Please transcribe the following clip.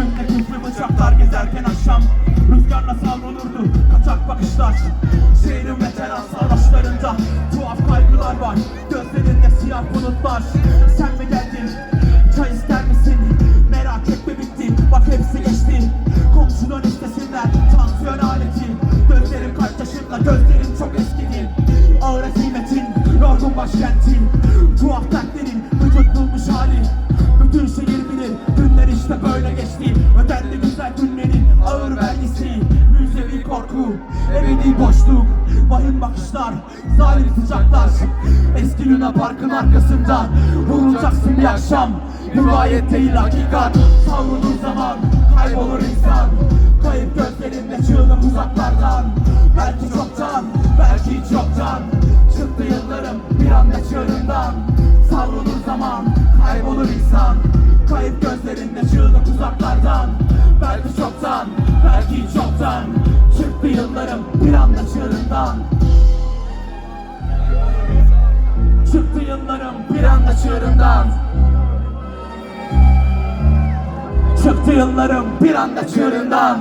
Yüzünde küflü bıçaklar gezerken akşam Rüzgarla savrulurdu kaçak bakışlar. Şehrin veteran sarhoşlarında Tuhaf kaygılar var. Gözlerinde siyah bulutlar. Sen mi geldin? Çay ister misin? Merak etme bitti. Bak hepsi geçti. Komşudan istesinler Tansiyon aleti. Gözlerim kaç yaşında Gözlerim çok eskidi. Ağır ezimetin Yorgun başkentin boşluk Vahim bakışlar Zalim sıcaklar. Eski Luna Park'ın arkasında Vurulacaksın bir akşam. Rivayet değil hakikat Savrulur zaman Kaybolur insan. Kayıp gözlerinde çığlık uzaklardan. Belki çoktan Belki hiç yoktan. Çıktı yıllarım bir anda çığırından Savrulur zaman Kaybolur insan. Kayıp gözlerinde çığlık uzaklardan. Belki çoktan anda çığırından Çıktı yıllarım bir anda çığırından Çıktı yıllarım bir anda çığırından